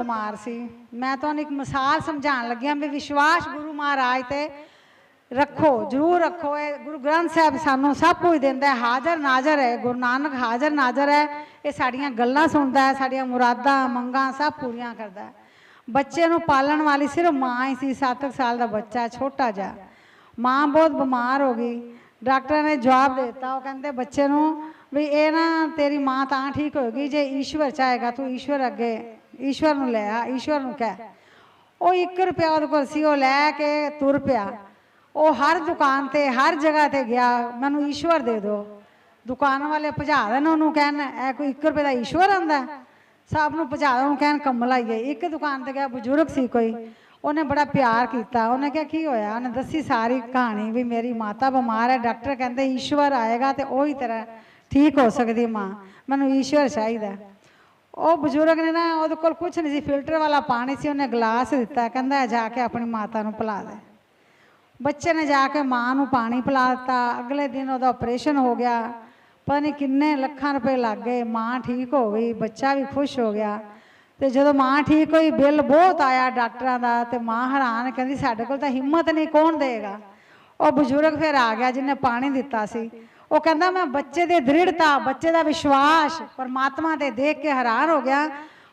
ਬਿਮਾਰ ਸੀ। ਮੈਂ ਤੁਹਾਨੂੰ ਇੱਕ ਮਿਸਾਲ ਸਮਝਾਉਣ ਲੱਗਿਆ ਵੀ ਵਿਸ਼ਵਾਸ ਗੁਰੂ ਮਹਾਰਾਜ ਤੇ ਰੱਖੋ, ਜਰੂਰ ਰੱਖੋ। ਇਹ ਗੁਰੂ ਗ੍ਰੰਥ ਸਾਹਿਬ ਸਾਨੂੰ ਸਭ ਕੁਝ ਦਿੰਦਾ ਹੈ, ਹਾਜ਼ਰ ਨਾਜ਼ਰ ਹੈ, ਗੁਰੂ ਨਾਨਕ ਹਾਜ਼ਰ ਨਾਜ਼ਰ ਹੈ। ਇਹ ਸਾਡੀਆਂ ਗੱਲਾਂ ਸੁਣਦਾ ਹੈ, ਸਾਡੀਆਂ ਮੁਰਾਦਾਂ, ਮੰਗਾਂ ਸਭ ਪੂਰੀਆਂ ਕਰਦਾ ਹੈ। ਬੱਚੇ ਨੂੰ ਪਾਲਣ ਵਾਲੀ ਸਿਰਫ ਮਾਂ ਹੀ ਸੀ 7 ਸਾਲ ਦਾ ਬੱਚਾ ਛੋਟਾ ਜਿਹਾ। ਮਾਂ ਬਹੁਤ ਬਿਮਾਰ ਹੋ ਗਈ। ਡਾਕਟਰ ਨੇ ਜਵਾਬ ਦੇ ਦਿੱਤਾ, ਉਹ ਕਹਿੰਦੇ ਬੱਚੇ ਨੂੰ ਵੀ ਇਹ ਨਾ ਤੇਰੀ ਮਾਂ ਤਾਂ ਠੀਕ ਹੋਏਗੀ, ਜੇ ਈਸ਼ਵਰ ਚਾਹੇਗਾ ਤੂੰ ਈਸ਼ਵਰ ਅੱਗੇ ਈਸ਼ਵਰ ਨੂੰ ਲੈ ਆ, ਈਸ਼ਵਰ ਨੂੰ ਕਹਿ। ਉਹ 1 ਰੁਪਿਆ ਉਹਦੇ ਕੋਲ ਸੀ, ਉਹ ਲੈ ਕੇ ਤੁਰ ਪਿਆ। ਉਹ ਹਰ ਦੁਕਾਨ ਤੇ, ਹਰ ਜਗ੍ਹਾ ਤੇ ਗਿਆ। ਮੈਨੂੰ ਈਸ਼ਵਰ ਦੇ ਦਿਓ। ਦੁਕਾਨ ਵਾਲੇ ਭਜਾ ਦੇਣ ਉਹਨੂੰ ਕਹਿਣ ਇਹ ਕੋਈ 1 ਰੁਪਏ ਦਾ ਈਸ਼ਵਰ ਆਂਦਾ ਸਭ ਨੂੰ ਭਜਾ ਦੇਣ ਉਹਨੂੰ ਕਹਿਣ, ਕਮਲਾ ਹੀ ਹੈ। ਇੱਕ ਦੁਕਾਨ ਤੇ ਗਿਆ, ਬਜ਼ੁਰਗ ਸੀ ਕੋਈ। ਉਹਨੇ ਬੜਾ ਪਿਆਰ ਕੀਤਾ। ਉਹਨੇ ਕਿਹਾ, ਕੀ ਹੋਇਆ? ਉਹਨੇ ਦੱਸੀ ਸਾਰੀ ਕਹਾਣੀ ਵੀ ਮੇਰੀ ਮਾਤਾ ਬਿਮਾਰ ਹੈ। ਡਾਕਟਰ ਕਹਿੰਦੇ ਈਸ਼ਵਰ ਆਏਗਾ ਤੇ ਉਹੀ ਤਰ੍ਹਾਂ ਠੀਕ ਹੋ ਸਕਦੀ ਮਾਂ। ਮੈਨੂੰ ਈਸ਼ਵਰ ਚਾਹੀਦਾ ਉਹ ਬਜ਼ੁਰਗ ਨੇ ਨਾ ਉਹਦੇ ਕੋਲ ਕੁਝ ਨਹੀਂ ਸੀ, ਫਿਲਟਰ ਵਾਲਾ ਪਾਣੀ ਸੀ, ਉਹਨੇ ਗਲਾਸ ਦਿੱਤਾ, ਕਹਿੰਦਾ ਜਾ ਕੇ ਆਪਣੀ ਮਾਤਾ ਨੂੰ ਪਿਲਾ ਦੇ। ਬੱਚੇ ਨੇ ਜਾ ਕੇ ਮਾਂ ਨੂੰ ਪਾਣੀ ਪਿਲਾ ਦਿੱਤਾ, ਅਗਲੇ ਦਿਨ ਉਹਦਾ ਆਪਰੇਸ਼ਨ ਹੋ ਗਿਆ। ਪਤਾ ਨਹੀਂ ਕਿੰਨੇ ਲੱਖਾਂ ਰੁਪਏ ਲੱਗ ਗਏ, ਮਾਂ ਠੀਕ ਹੋ ਗਈ, ਬੱਚਾ ਵੀ ਖੁਸ਼ ਹੋ ਗਿਆ। ਤੇ ਜਦੋਂ ਮਾਂ ਠੀਕ ਹੋਈ, ਬਿੱਲ ਬਹੁਤ ਆਇਆ ਡਾਕਟਰਾਂ ਦਾ, ਤੇ ਮਾਂ ਹੈਰਾਨ ਕਹਿੰਦੀ, ਸਾਡੇ ਕੋਲ ਤਾਂ ਹਿੰਮਤ ਨਹੀਂ, ਕੌਣ ਦੇਗਾ? ਉਹ ਬਜ਼ੁਰਗ ਫਿਰ ਆ ਗਿਆ, ਜਿਹਨੇ ਪਾਣੀ ਦਿੱਤਾ ਸੀ। ਉਹ ਕਹਿੰਦਾ, ਮੈਂ ਬੱਚੇ ਦੇ ਦ੍ਰਿੜਤਾ, ਬੱਚੇ ਦਾ ਵਿਸ਼ਵਾਸ ਪਰਮਾਤਮਾ ਤੇ ਦੇਖ ਕੇ ਹੈਰਾਨ ਹੋ ਗਿਆ।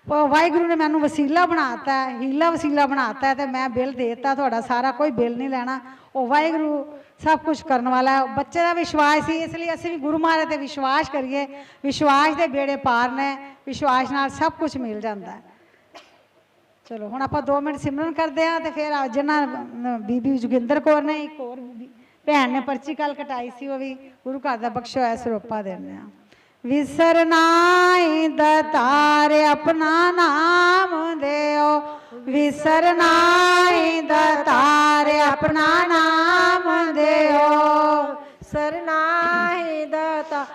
ਉਹ ਵਾਹਿਗੁਰੂ ਨੇ ਮੈਨੂੰ ਵਸੀਲਾ ਬਣਾਤਾ ਹੈ ਹੀਲਾ ਵਸੀਲਾ ਬਣਾਤਾ ਹੈ ਤੇ ਮੈਂ ਬਿੱਲ ਦੇਤਾ, ਤੁਹਾਡਾ ਸਾਰਾ ਕੋਈ ਬਿੱਲ ਨਹੀਂ ਲੈਣਾ। ਉਹ ਵਾਹਿਗੁਰੂ ਸਭ ਕੁਝ ਕਰਨ ਵਾਲਾ ਬੱਚੇ ਦਾ ਵਿਸ਼ਵਾਸ ਸੀ, ਇਸ ਲਈ ਅਸੀਂ ਵੀ ਗੁਰੂ ਮਹਾਰਾਜ ਤੇ ਵਿਸ਼ਵਾਸ ਕਰੀਏ। ਵਿਸ਼ਵਾਸ ਦੇ ਬੇੜੇ ਪਾਰ ਨੇ, ਵਿਸ਼ਵਾਸ ਨਾਲ ਸਭ ਕੁਝ ਮਿਲ ਜਾਂਦਾ ਹੈ। ਚਲੋ, ਹੁਣ ਆਪਾਂ 2 ਮਿੰਟ ਸਿਮਰਨ ਕਰਦੇ ਆ ਤੇ ਫਿਰ ਅੱਜ ਬੀਬੀ ਜੋਗਿੰਦਰ ਕੌਰ ਨੇ, ਇੱਕ ਹੋਰ ਭੈਣ ਨੇ ਪਰਚੀ ਕੱਲ ਕਟਾਈ ਸੀ, ਉਹ ਵੀ ਗੁਰੂ ਘਰ ਦਾ ਬਖਸ਼ਿਆ ਹੋਇਆ ਸਰੋਪਾ ਦਿੰਦੇ ਆ। ਵਿਸਰਨਾਈ ਦਤਾਰ ਆਪਣਾ ਨਾਮ ਦਿਓ। ਵਿਸਰਨਾਈ ਦਤਾਰ ਆਪਣਾ ਨਾਮ ਦਿਓ। ਸਰਨਾਹੀ ਦਾਤਾ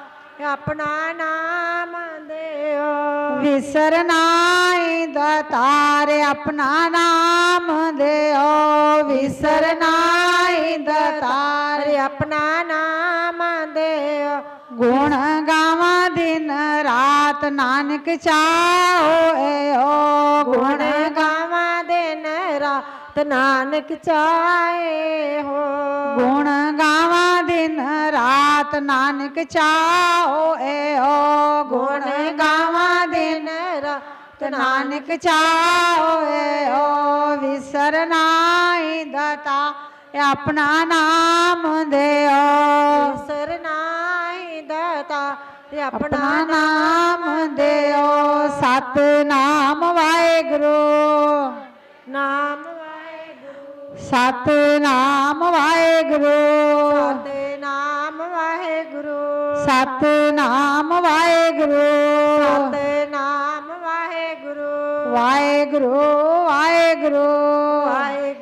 ਆਪਣਾ ਨਾਮ ਦਿਓ। ਵਿਸਰਨਾਈ ਦਤਾਰ ਆਪਣਾ ਨਾਮ ਦਿਓ। ਵਿਸਰਨਾਈ ਆਪਣਾ ਨਾਮ ਦਿਓ ਗੁਣ ਗਾਵਾਂ ਦਿਨ ਰਾਤ ਨਾਨਕ ਚਾਹੋ ਓ ਗੁਣ ਗਾਵਾਂ ਦਿਨ ਰਾਤ ਨਾਨਕ ਚਾਹੇ ਹੋ। ਗੁਣ ਗਾਵਾਂ ਦਿਨ ਰਾਤ ਨਾਨਕ ਚਾਹੋ ਓ ਗੁਣ ਗਾਵਾਂ ਦਿਨ ਰਾਤ ਨਾਨਕ ਚਾਹੋ ਓ ਵਿਸਰਨਾਈ ਦਤਾ। ਆਪਣਾ ਨਾਮ ਦਿਓ। ਸਰਨਾਹੀ ਦਾਤਾ ਤੇ ਆਪਣਾ ਆਪਣਾ ਨਾਮ ਦਿਓ। ਸਤ ਨਾਮ ਵਾਹਿਗੁਰੂ। ਨਾਮ ਵਾਹਿਗੁਰੂ। ਸਤ ਨਾਮ ਵਾਹਿਗੁਰੂ। ਸਤੇ ਨਾਮ ਵਾਹਿਗੁਰੂ। ਸਤ ਨਾਮ ਵਾਹਿਗੁਰੂ। ਸਤੇ ਨਾਮ ਵਾਹਿਗੁਰੂ। ਵਾਹਿਗੁਰੂ ਵਾਹਿਗੁਰੂ। ਵਾਹਿਗੁਰੂ।